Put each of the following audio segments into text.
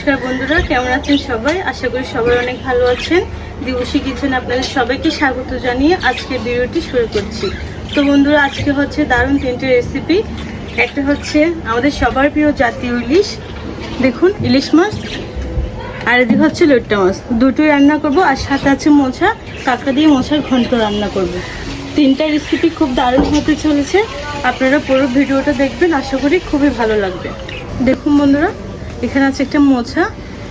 নমস্কার বন্ধুরা, কেমন আছেন সবাই? আশা করি সবাই অনেক ভালো আছেন। দিবসী কিচেন আপনাদের সবাইকে স্বাগত জানিয়ে আজকে ভিডিওটি শুরু করছি। তো বন্ধুরা, আজকে হচ্ছে দারুণ তিনটে রেসিপি একটা হচ্ছে আমাদের সবার প্রিয় জাতীয় ইলিশ। দেখুন, ইলিশ মাছ। আর এদিকে হচ্ছে লোট্টা মাছ। দুটোই রান্না করব, আর সাথে আছে মোছা কাঁকড়া দিয়ে মোছার ঘন্ট রান্না করব। তিনটা রেসিপি খুব দারুণ হতে চলেছে। আপনারা পুরো ভিডিওটা দেখবেন, আশা করি খুবই ভালো লাগবে। দেখুন বন্ধুরা এখানে আছে একটা মোছা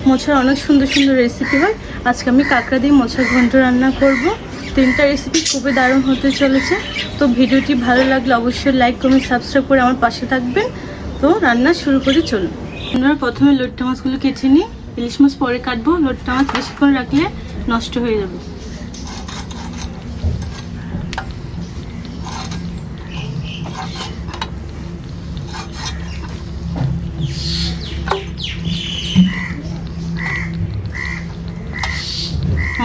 মোছার অনেক সুন্দর সুন্দর রেসিপি হয়। আজকে আমি কাঁকড়া দিয়ে মোছার ঘন্ট রান্না করব। তিনটা রেসিপি খুবই দারুণ হতে চলেছে। তো ভিডিওটি ভালো লাগলে অবশ্যই লাইক কমেন্ট সাবস্ক্রাইব করে আমার পাশে থাকবেন। তো রান্না শুরু করে, চলুন। আমরা প্রথমে লোট্টা মাছগুলো কেটে নিই। ইলিশ মাছ পরে কাটবো। লোট্টা মাছ বেশিক্ষণ রাখলে নষ্ট হয়ে যাবে।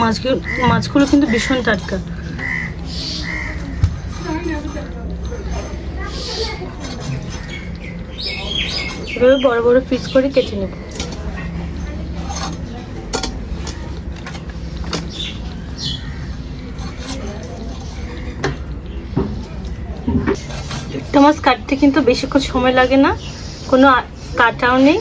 মাছগুলো মাছগুলো কিন্তু ভীষণ টাটকা। এভাবে বড় বড় পিস করে কেটে নেব। একটা মাছ কাটতে কিন্তু বেশিক্ষণ সময় লাগে না। কোনো কাটাও নেই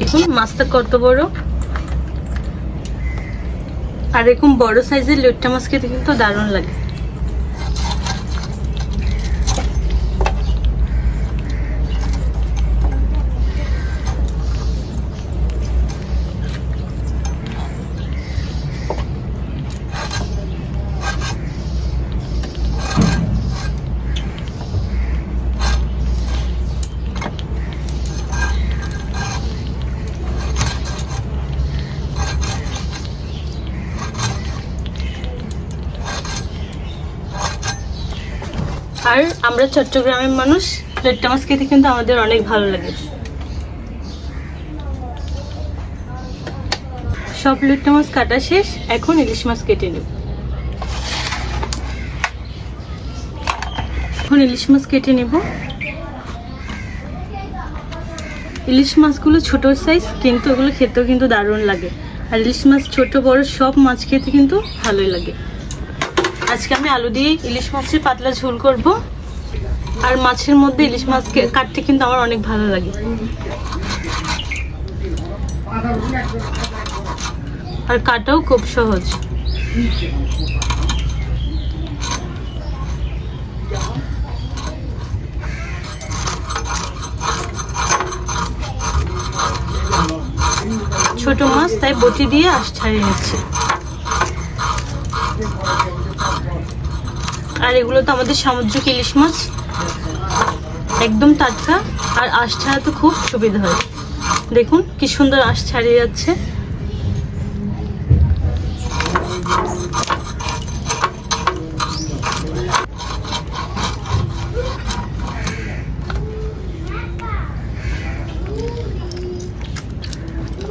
দেখুন মাছটা কত বড় আর এরকম বড় সাইজের লুটটা মাছ খেতে কিন্তু দারুণ লাগে আর আমরা চট্টগ্রামের মানুষ লইট্টা মাছ খেতে কিন্তু আমাদের অনেক ভালো লাগে। সব লইট্টা মাছ কাটা শেষ, এখন ইলিশ মাছ কেটে নেব। এখন ইলিশ মাছ কেটে নেব। ইলিশ মাছগুলো ছোট সাইজ কিন্তু ওগুলো খেতেও কিন্তু দারুণ লাগে। আর ইলিশ মাছ ছোট, বড় সব মাছ খেতে কিন্তু ভালোই লাগে। আজকে আমি আলু দিয়ে ইলিশ মাছের পাতলা ঝোল করব। আর মাছের মধ্যে ইলিশ মাছ কাটতে কিন্তু আমার অনেক ভালো লাগে। আর কাটাও খুব সহজ। ছোট মাছ তাই বটি দিয়ে আশ ছাড়িয়ে নিচ্ছে। আর এগুলো তো আমাদের সামুদ্রিক ইলিশ মাছ। একদম টাটকা আর আঁশ ছাড়াতে খুব সুবিধা হয়। দেখুন কি সুন্দর আঁশ ছাড়িয়ে যাচ্ছে।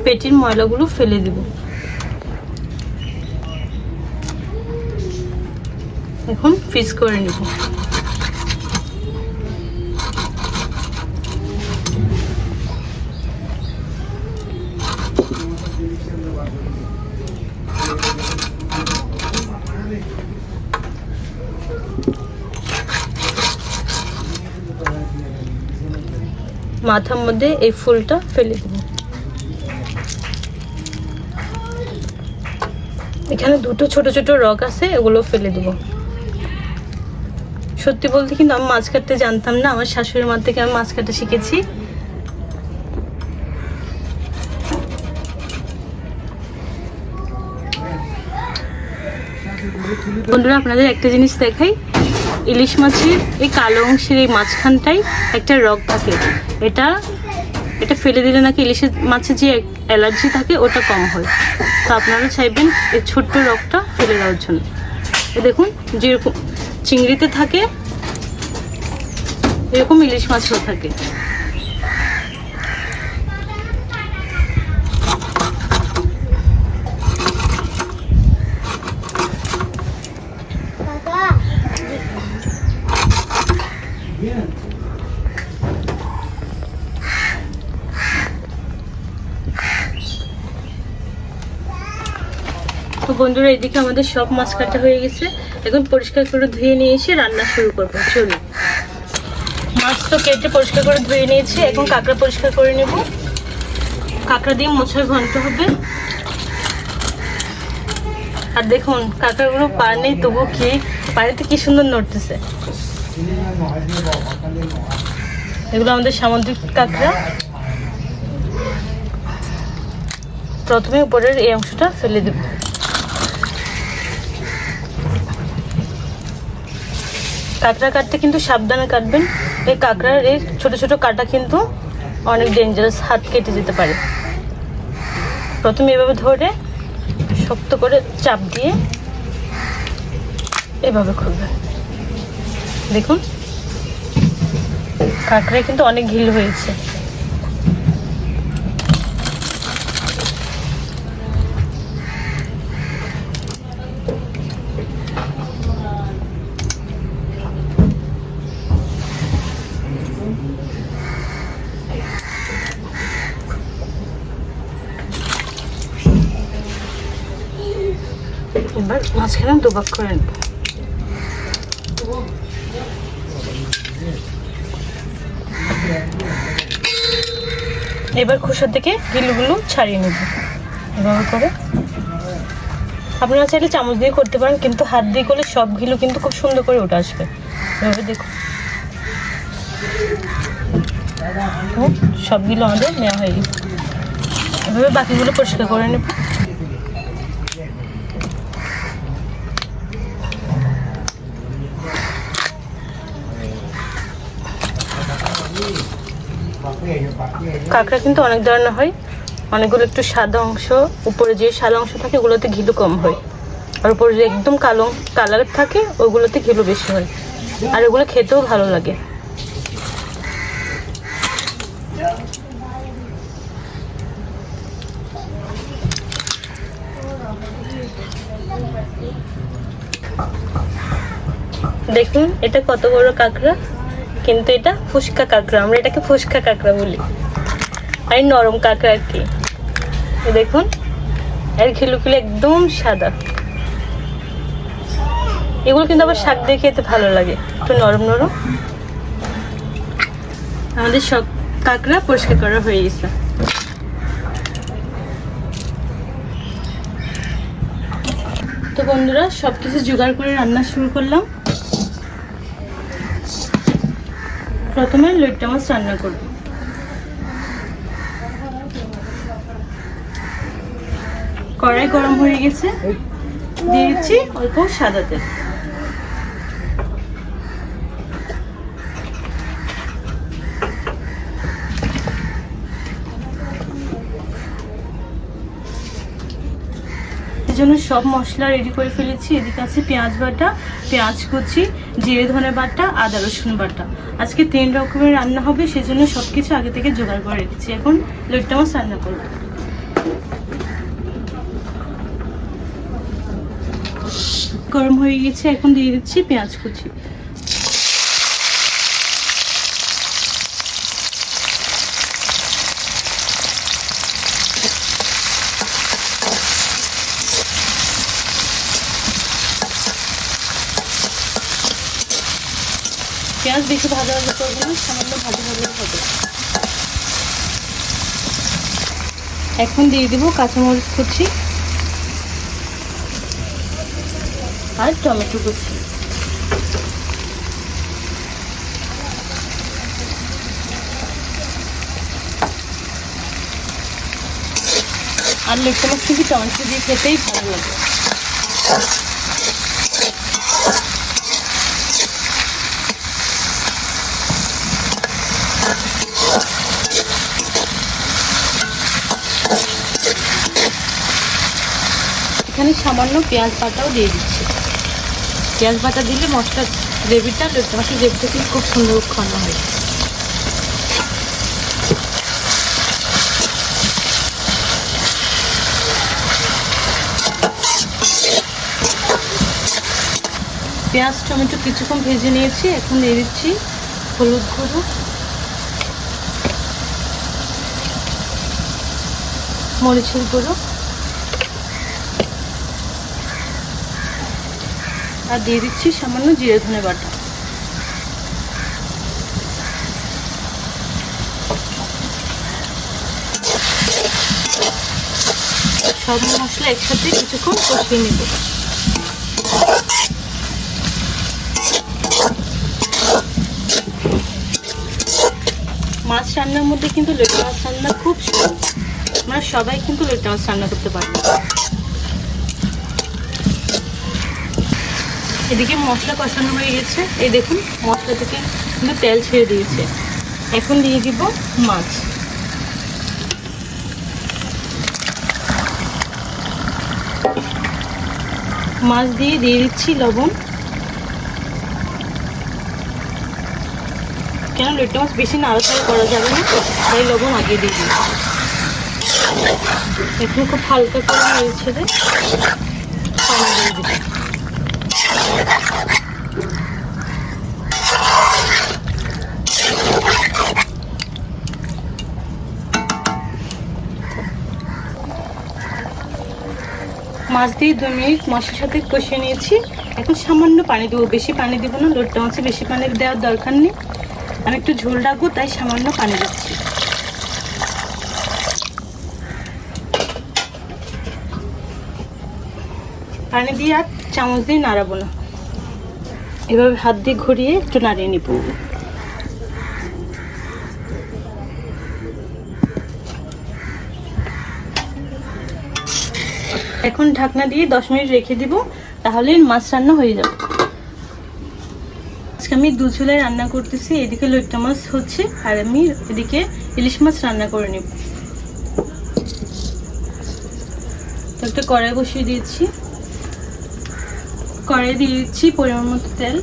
পেটির ময়লাগুলো ফেলে দেব। এখন পিস করে নিব। মাথার মধ্যে এই ফুলটা ফেলে দেব। এখানে দুটো ছোট ছোট রক আছে, এগুলো ফেলে দেবো। সত্যি বলতে কিন্তু আমি মাছ কাটতে জানতাম না, আমার শাশুড়ির মার থেকে আমি মাছ কাটা শিখেছি। বন্ধুরা, আপনাদের একটা জিনিস দেখাই। ইলিশ মাছের এই কালো অংশের এই মাঝখানটাই একটা রগ থাকে। এটা এটা ফেলে দিলে নাকি ইলিশের মাছের যে অ্যালার্জি থাকে, ওটা কম হয়। তো আপনারা চাইবেন এই ছোট্ট রগটা ফেলে দেওয়ার জন্য। দেখুন, যেরকম চিংড়িতে থাকে, এরকম ইলিশ মাছও থাকে। বন্ধুরা, এদিকে আমাদের সব মাছ কাটা হয়ে গেছে। এখন পরিষ্কার করে ধুয়ে নিয়ে এসে রান্না শুরু করব। চলুন। মাছ তো কেটে পরিষ্কার করে ধুয়ে নিয়েছি। এখন কাঁকড়া পরিষ্কার করে নেব। কাঁকড়া দিয়ে মোছার ঘন্ট হবে। আর দেখুন, কাঁকড়াগুলো পা নেই তবু কি, পানিতে কি সুন্দর নড়তেছে। এগুলো আমাদের সামুদ্রিক কাঁকড়া। প্রথমে উপরের এই অংশটা ফেলে দেব। কাঁকড়া কাটতে কিন্তু সাবধানে কাটবেন। এই কাঁকড়ার এই ছোটো ছোটো কাটা কিন্তু অনেক ডেঞ্জারাস হাত কেটে যেতে পারে। প্রথমে এভাবে ধরে শক্ত করে চাপ দিয়ে এভাবে খুলবেন। দেখুন, কাঁকড়ায় কিন্তু অনেক ঘিল হয়েছে। এবার মাঝখানে দুবাক করে নেব এবার খোসার থেকে গিলুগুলো ছাড়িয়ে নেব। এভাবে করে। আপনারা চাইলে চামচ দিয়ে করতে পারেন, কিন্তু হাত দিয়ে করলে সব ঘিলু কিন্তু খুব সুন্দর করে উঠে আসবে। এভাবে দেখুন। সবগুলো আমাদের নেওয়া হয়ে গেছে। এভাবে বাকিগুলো পরিষ্কার করে নেব। কাঁকড়া কিন্তু অনেক ধরনের হয়। অনেকগুলো একটু সাদা অংশ, উপরে যে সাদা অংশ থাকে ওগুলোতে ঘিলু কম হয়। আর উপরে যে একদম কালো কালার থাকে, ওগুলোতে ঘিলু বেশি হয়। আর ওগুলো খেতেও ভালো লাগে। দেখুন, এটা কত বড় কাঁকড়া? কিন্তু এটা ফুসকা কাঁকড়া, আমরা এটাকে ফুসকা কাঁকড়া বলি। আর নরম কাঁকড়া আর কি। দেখুন, এর খিলুগুলো একদম সাদা। এগুলো কিন্তু আবার শাক দিয়ে খেতে ভালো লাগে, একটু নরম নরম। আমাদের সব কাঁকড়া পরিষ্কার করা হয়ে গেছে। তো বন্ধুরা সব কিছু জোগাড় করে রান্না শুরু করলাম। প্রথমে লইট্টা মাছ রান্না করব। কড়াই গরম হয়ে গেছে। দিয়েছি অল্প সাদা তেল। জন্য সব মশলা রেডি করে ফেলেছি। এদিকে আছে পেঁয়াজ বাটা, পেঁয়াজ কুচি, জিরে ধনে বাটা, আদা রসুন বাটা। আজকে তিন রকমের রান্না হবে, সেজন্য সব কিছু আগে থেকে জোগাড় করে রেখেছি। এখন লুটটা মাছ রান্না করব গরম হয়ে গেছে এখন দিয়ে দিচ্ছি পেঁয়াজ কুচি। বেশি ভাজা ভাজা করব না সামান্য ভাজা ভাজা হবে। এখন দিয়ে দিব কাঁচামরিচ কুচি আর টমেটো কুচি। আর লেট্টা মাছ কিন্তু টমেটো দিয়ে খেতেই ভালো লাগে। এখানে সামান্য পেঁয়াজ বাটাও দিয়ে দিচ্ছি। পেঁয়াজ বাটা দিলে মশলা গ্রেভিটা মাছের গ্রেভিটা কিন্তু খুব সুন্দর খাওয়ানো হয়। পেঁয়াজ, টমেটো কিছুক্ষণ ভেজে নিয়েছি। এখন দিয়ে দিচ্ছি হলুদ গুঁড়ো। মরিচের গুঁড়ো। আর দিয়ে দিচ্ছি সামান্য জিরে ধনে বাটা। সব মশলা একসাথে কিছুক্ষণ কষিয়ে নেব। মাছ রান্নার মধ্যে কিন্তু লেটা মাছ রান্না খুব সহজ আমরা সবাই কিন্তু লেটা মাছ রান্না করতে পারব এদিকে মশলা কষানো হয়ে গেছে। এই দেখুন, মশলা থেকে কিন্তু তেল ছেড়ে দিয়েছে। এখন দিয়ে দিব মাছ। মাছ দিয়ে দিয়ে দিচ্ছি লবণ। কেন লেট্টা মাছ বেশি নাড়াচাড়া করা যাবে না? তাই লবণ আগে দিয়ে দিই এখন খুব হালকা করে নেড়ে ছেড়ে পানি দিয়ে দিই মাছ দিয়ে দু মিনিট মশলার সাথে কষিয়ে নিয়েছি। এখন সামান্য পানি দেবো। বেশি পানি দেবো না, লোটটা মাছে বেশি পানি দেওয়ার দরকার নেই। আমি একটু ঝোল রাখব, তাই সামান্য পানি দিচ্ছি। পানি দিয়ে আর চামচ দিয়ে নাড়াবো না। এভাবে হাত দিয়ে ঘুরিয়ে একটু নাড়িয়ে নিব। এখন ঢাকনা দিয়ে দশ মিনিট রেখে দিব, তাহলে মাছ রান্না হয়ে যাবে। আজকে আমি দু চুলায় রান্না করতেছি, এদিকে লইট্টা মাছ হচ্ছে, আর আমি এদিকে ইলিশ মাছ রান্না করে নেব। তো একটা কড়াই বসিয়ে দিয়েছি। কড়াই দিয়ে দিচ্ছি পরিমাণ মতো তেল।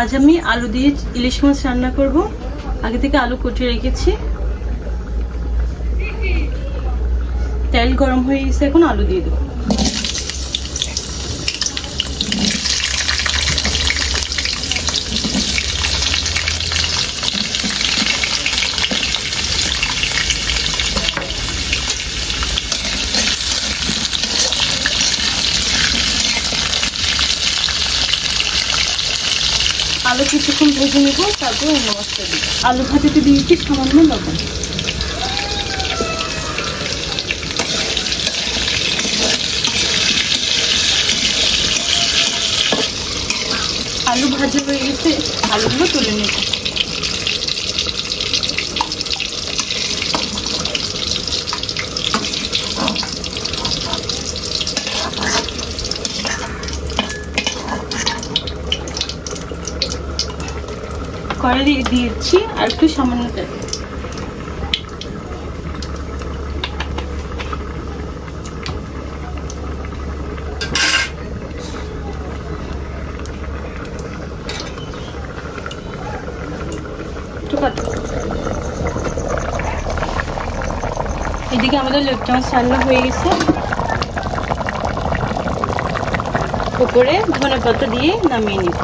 আজ আমি আলু দিয়ে ইলিশ মাছ রান্না করব। আগে থেকে আলু কুটিয়ে রেখেছি। তেল গরম হয়ে গেছে, এখন আলু দিয়ে দেবো। আলু কিছুক্ষণ ভেজে নেব, তারপরে অন্য মশলা দিই আলু ভাজাতে দিয়েছি সামান্য লবণ। আলু ভাজা হয়ে গেছে, আলুগুলো তুলে নেব। কড়াই দিয়ে দিয়েছি আর একটু সামান্য তেল। এদিকে আমাদের লেপটা মাছ রান্না হয়ে গেছে। উপরে ধনে পাতা দিয়ে নামিয়ে নিব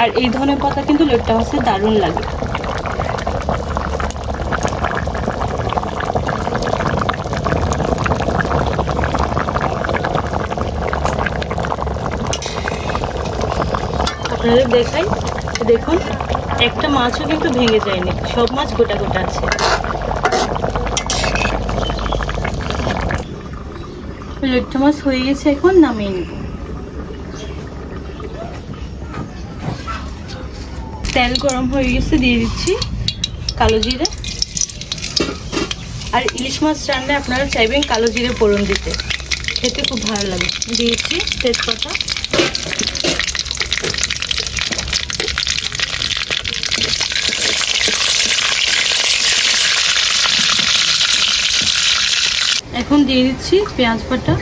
আর এই ধরনের পাতা কিন্তু লেপটা মাছের দারুণ লাগে। আপনাদের দেখাই, দেখুন, একটা মাছও কিন্তু ভেঙে যায়নি, সব মাছ গোটা গোটা আছে। লেট্টা মাছ হয়ে গেছে, এখন নামিয়ে নিব। তেল গরম হয়ে গেছে, দিয়ে দিচ্ছি কালো জিরে। আর ইলিশ মাছ রান্নায় আপনারা চাইবেন কালো জিরে ফোড়ন দিতে। খেতে খুব ভালো লাগে। দিয়েছি তেজপাতা। এখন দিয়ে দিচ্ছি পেঁয়াজ বাটা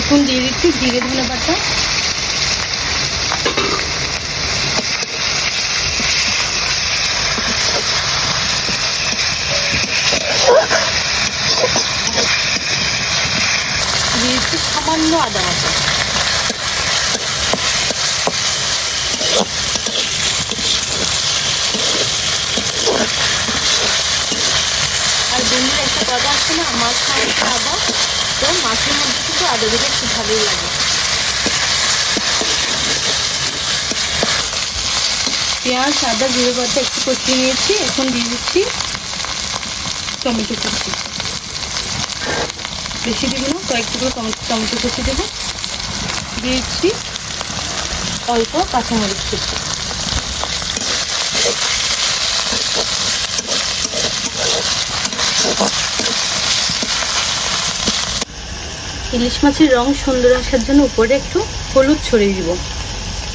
এখন দিয়ে দিচ্ছি জিরে ধনে বাটা দিয়ে দিচ্ছি সামান্য আদা বাটা আর বন্ধুরা একটা কথা আছে না মাছ খাওয়া আদা তো মাছের মধ্যে কিন্তু আদা দিলে একটু ভালোই লাগে। পেঁয়াজ, আদা, জিরে বাটা একটু কষিয়ে নিয়েছি, এখন দিয়ে দিচ্ছি টমেটো কুচি বেশি দিব না, কয়েক টুকরো টমেটো কুচি দেবো। দিয়ে দিচ্ছি অল্প কাঁচামরিচ কুচি ইলিশ মাছের রং সুন্দর আসার জন্য উপরে একটু হলুদ ছড়িয়ে দিব।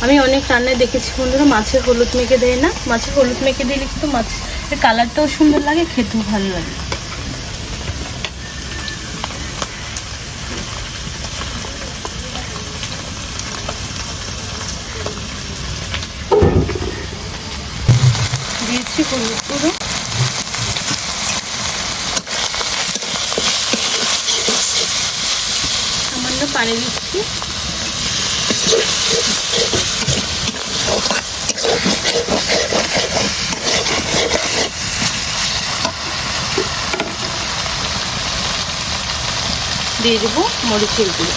আমি অনেক রান্নায় দেখেছি বন্ধুরা মাছের হলুদ মেখে দেয় না। মাছের হলুদ মেখে দিলে কিন্তু মাছের কালারটাও সুন্দর লাগে, খেতেও ভালো লাগে। দিয়েছি হলুদ সামান্য পানি দিচ্ছি। দিয়ে দেবো মরিচের গুঁড়ো।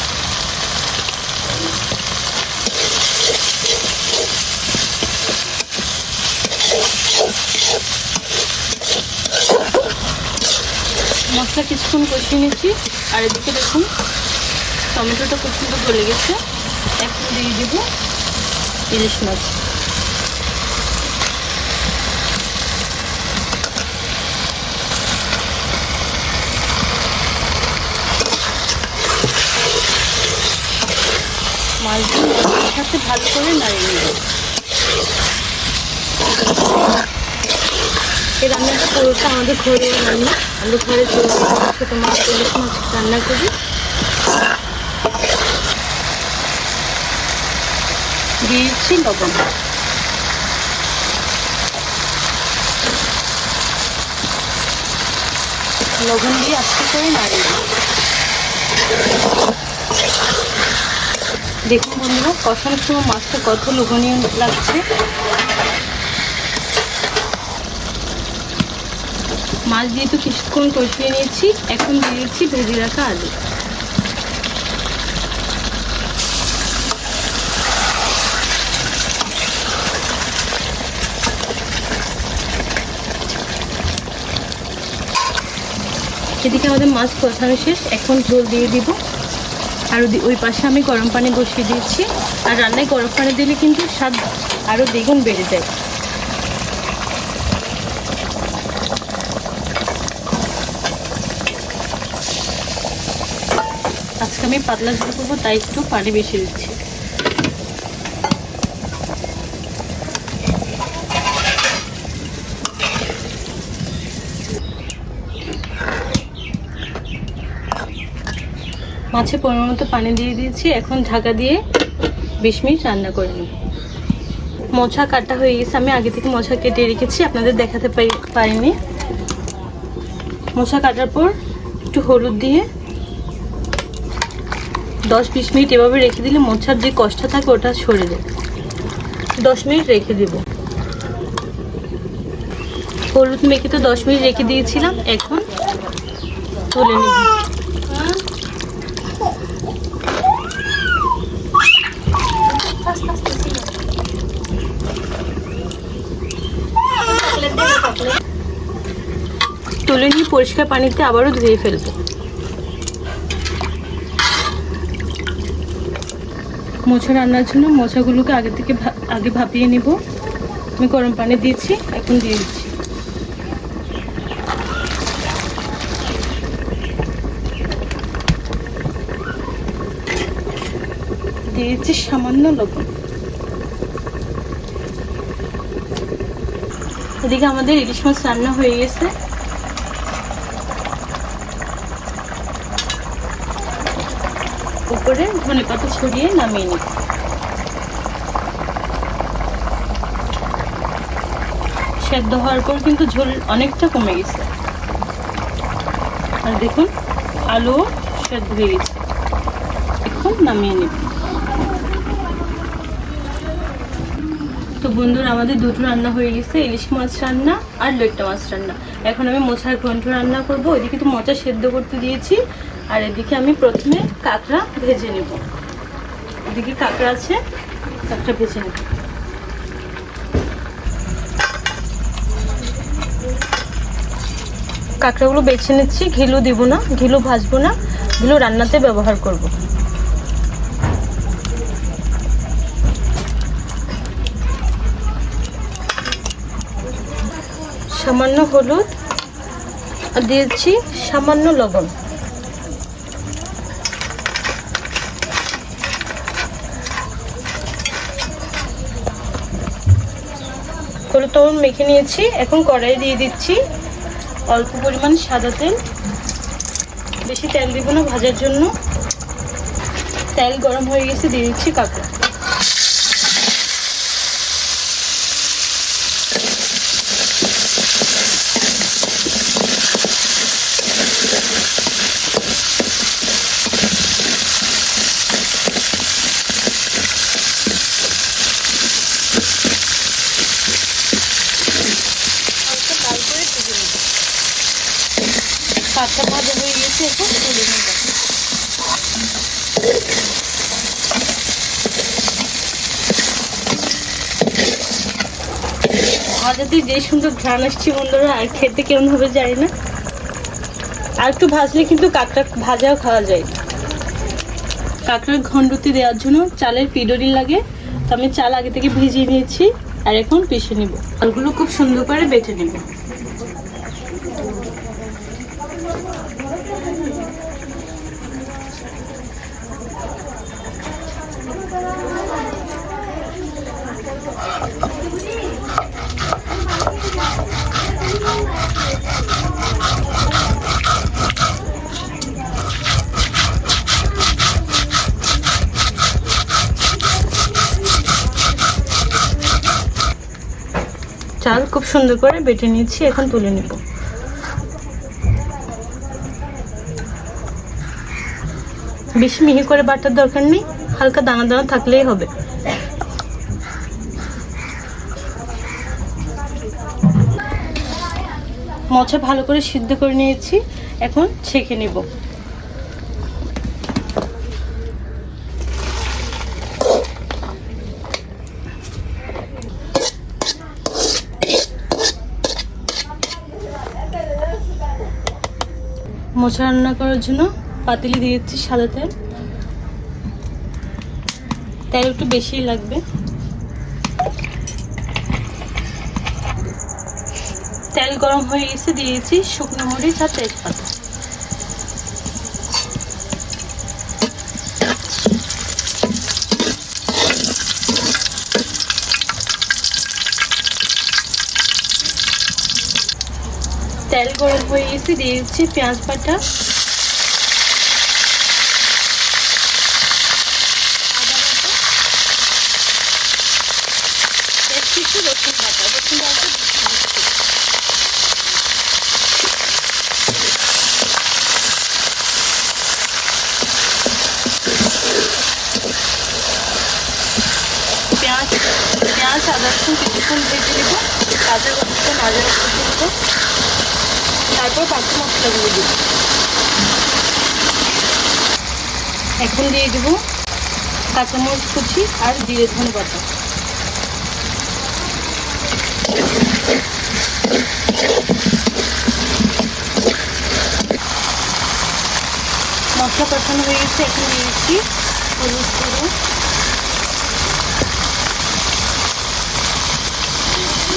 মশলা কিছুক্ষণ কষিয়ে নিচ্ছি আর এদিকে দেখুন টমেটোটা খুব সুন্দর গলে গেছে। এখন দিয়ে দেব। ইলিশ মাছ মাছ দিয়ে মশলার সাথে ভালো করে নাড়িয়ে নেব। এই রান্নাটা পুরোটা আমাদের ঘরে রান্না। আমরা ঘরে ছোটো মাছ, ইলিশ মাছ রান্না করি দিয়েছি লবণ লবণ দিয়ে আস্তে করে নাড়িয়ে। দেখুন বন্ধুরা কষানোর সময় মাছটা কত লোভনীয় লাগছে। মাছ দিয়ে তো কিছুক্ষণ কষিয়ে নিয়েছি, এখন দিয়ে দিচ্ছি ভেজে রাখা আলু। এদিকে আমাদের মাছ কষানো শেষ, এখন ঝোল দিয়ে দিব। আর ওই পাশে আমি গরম পানি বসিয়ে দিয়েছি। আর রান্নায় গরম পানি দিলে কিন্তু স্বাদ আরও দ্বিগুণ বেড়ে যায়। আজকে আমি পাতলা ঝোল করব, তাই একটু পানি বেশি দিচ্ছি। মাছে পরিমাণ মতো পানি দিয়ে দিয়েছি। এখন ঢাকা দিয়ে বিশ মিনিট রান্না করে নেব। মোছা কাটা হয়ে গেছে। আমি আগে থেকে মোছা কেটে রেখেছি। আপনাদের দেখাতে পারি- পারিনি। মোছা কাটার পর একটু হলুদ দিয়ে দশ বিশ মিনিট এভাবে রেখে দিলে মোছার যে কষ্ট থাকে, ওটা সরে যায়। দশ মিনিট রেখে দেব। হলুদ মেখে তো দশ মিনিট রেখে দিয়েছিলাম। এখন তুলে নিব। তুলে নিয়ে পরিষ্কার পানিতে আবারও ধুয়ে ফেলব। মোছা রান্নার জন্য মোছাগুলোকে আগে থেকে আগে ভাপিয়ে নেব। আমি গরম পানি দিয়েছি, এখন দিয়ে দিচ্ছি। দিয়েছি সামান্য লবণ। এদিকে আমাদের ইলিশ মাছ রান্না হয়ে গেছে। উপরে ধনে পাতা ছড়িয়ে নামিয়ে নিব সেদ্ধ হওয়ার পর কিন্তু ঝোল অনেকটা কমে গেছে। আর দেখুন আলু সেদ্ধ হয়ে গেছে। এখন নামিয়ে নিব তো বন্ধুরা, আমাদের দুটো রান্না হয়ে গেছে, ইলিশ মাছ রান্না আর লইট্টা মাছ রান্না। এখন আমি মোছার ঘন্ট রান্না করব, ওইদিকে তো মোচা সেদ্ধ করতে দিয়েছি, আর এদিকে আমি প্রথমে কাঁকড়া ভেজে নেব। এদিকে কাঁকড়া আছে, কাঁকড়া ভেজে নেব। কাঁকড়াগুলো বেছে নিচ্ছি, ঘিলু দিব না, ঘিলু ভাজবো না, ঘিলু রান্নাতে ব্যবহার করব। সামান্য হলুদ আর দিয়েছি সামান্য লবণ। হলুদ মেখে নিয়েছি, এখন কড়াই দিয়ে দিচ্ছি অল্প পরিমাণ সাদা তেল। বেশি তেল দিব না ভাজার জন্য। তেল গরম হয়ে গেছে, দিয়ে দিচ্ছি কাঁকড়া হালকা লাল করে ভেজে নেব কাঁচা ভাজা হয়ে গেছে এখন তুলে নেব ভাজাতে যে সুন্দর ঘ্রাণ আসছে বন্ধুরা, আর খেতে কেমন হবে জানি না। আর একটু ভাজলে কিন্তু কাঁকড়া ভাজাও খাওয়া যায়। কাঁকড়ার ঘণ্ডতি দেওয়ার জন্য চালের পিডরি লাগে। তো আমি চাল আগে থেকে ভিজিয়ে নিয়েছি, আর এখন পিষে নিব। চালগুলো খুব সুন্দর করে বেটে নেব। চাল খুব সুন্দর করে বেটে নিয়েছি, এখন তুলে নিব। বেশি মিহি করে বাটার দরকার নেই, হালকা দানা দানা থাকলেই হবে। মচা ভালো করে সিদ্ধ করে নিয়েছি, এখন ছেঁকে নিব। মোচা রান্না করার জন্য পাতিলি দিয়ে দিচ্ছি সাদা তেল। তেল একটু বেশিই লাগবে। তেল গরম হয়ে গেছে দিয়েছি শুকনো মরিচ আর তেজপাতা তেল গরম হয়ে গেছে, দিয়ে দিচ্ছি পেঁয়াজ বাটা। কিছু পেঁয়াজ পেঁয়াজ, আদা রসুন কিছুক্ষণ ভেজে দেব কাঁচা গন্ধটা নাজা পর্যন্ত তারপর বাকি মশলাগুলো দিব। এখন দিয়ে দেবো কাঁচামরিচ কুচি আর জিরে ধনে বাটা মশলা কষানো হয়ে গেছে, এখন দিয়েছি হলুদ গুঁড়ো।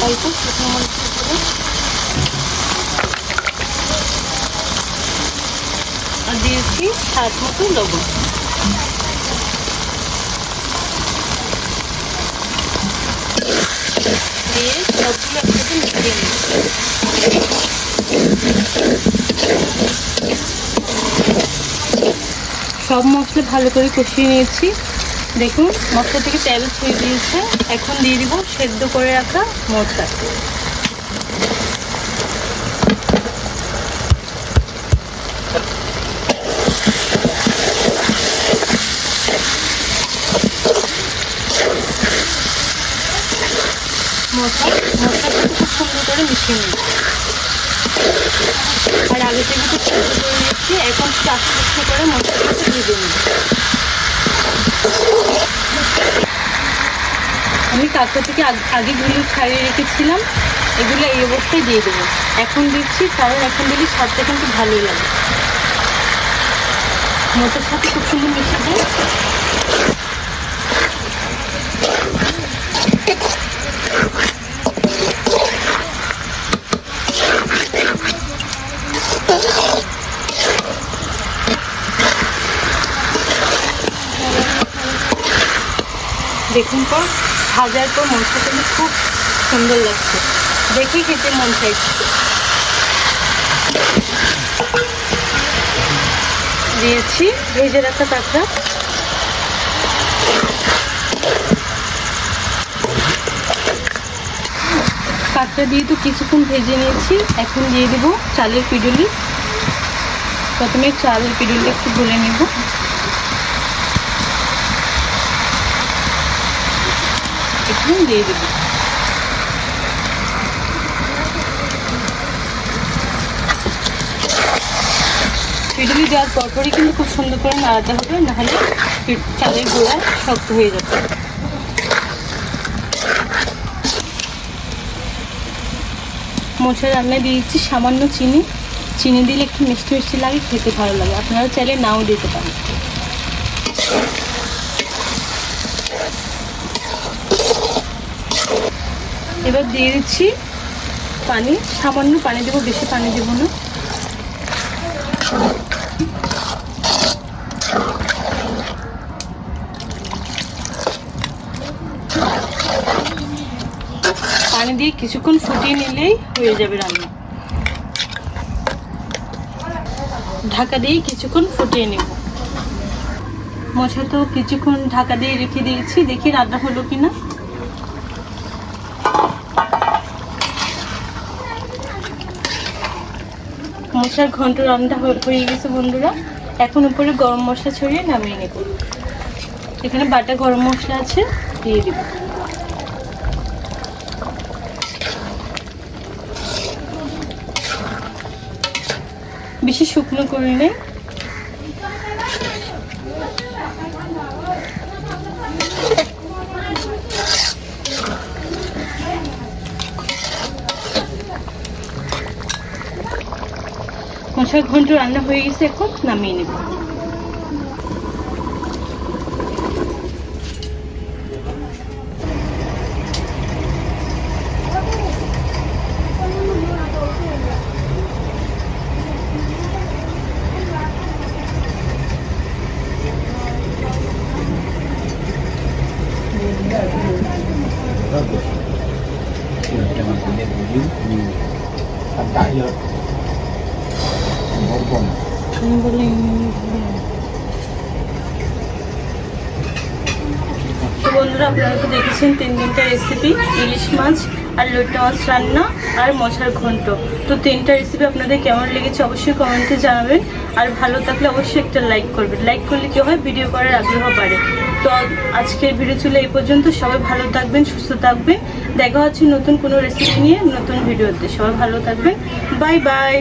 অল্প শুকনো মরিচের গুঁড়ো। দিয়েছি স্বাদ মতো লবণ। দিয়ে সবগুলো একসাথে মিশিয়ে সব মশলা ভালো করে কষিয়ে নিয়েছি। দেখুন, মশলা থেকে তেল ছেড়ে দিয়েছে। এখন দিয়ে দিব সেদ্ধ করে রাখা মশলা মশলাটা খুব সুন্দর করে মিশিয়ে আর আগে থেকে তো সেদ্ধ করে নিচ্ছি এখন আস্তে আস্তে করে মশলাটা ভেজে নিই আমি কাঁকড়া থেকে আগ- আগেগুলো ছাড়িয়ে রেখেছিলাম, এগুলো এই অবস্থায় দিয়ে দেবো। এখন দিচ্ছি, কারণ এখন দিলে স্বাদটা কিন্তু ভালোই লাগে। মটর সাথে খুব সুন্দর মিশাবো দেখুন পর ভাজার পর মশলা কিন্তু খুব সুন্দর লাগছে। দেখে খেতে মন চাইছে। দিয়েছি, ভেজে রাখা কাঁকড়া কাঁকড়া দিয়ে তো কিছুক্ষণ ভেজে নিয়েছি। এখন দিয়ে দেবো চালের পিডুলি। প্রথমে চালের পিডুলি একটু গুলে নেব। একটু দিয়ে দেবো পিডুলি দেওয়ার পরপরই কিন্তু খুব সুন্দর করে নাড়াতে হবে নাহলে চালের গোড়া শক্ত হয়ে যাবে মশলা রান্নায় দিয়েছি সামান্য চিনি চিনি দিলে একটু মিষ্টি মিষ্টি লাগে খেতে ভালো লাগে আপনারা চাইলে নাও দিতে পারেন এবার দিয়ে দিচ্ছি পানি, সামান্য পানি দেবো, বেশি পানি দেবো না। পানি দিয়ে কিছুক্ষণ ফুটিয়ে নিলেই হয়ে যাবে রান্না। ঢাকা দিয়ে কিছুক্ষণ ফুটিয়ে নেব। মশা তো কিছুক্ষণ ঢাকা দিয়ে রেখে দিয়েছি, দেখি রান্না হলো কিনা। মশার ঘন্ট রান্না হয়ে গেছে বন্ধুরা। এখন উপরে গরম মশলা ছড়িয়ে নামিয়ে নেব। এখানে বাটা গরম মশলা আছে, দিয়ে দিব। বেশি শুকনো করে নেই। মশার ঘন্ট রান্না হয়ে গেছে এখন নামিয়ে নেব। দেখেছেন তিন তিনটা রেসিপি ইলিশ মাছ আর লইট্টা মাছ রান্না আর মশার ঘন্ট। তো তিনটা রেসিপি আপনাদের কেমন লেগেছে অবশ্যই কমেন্টে জানাবেন। আর ভালো থাকলে অবশ্যই একটা লাইক করবেন। লাইক করলে কী হয়? ভিডিও করার আগ্রহ বাড়ে। তো আজকের ভিডিও ছিল এই পর্যন্ত। সবাই ভালো থাকবেন, সুস্থ থাকবেন। দেখা হচ্ছে নতুন কোনো রেসিপি নিয়ে নতুন ভিডিওতে সবাই ভালো থাকবেন। Bye bye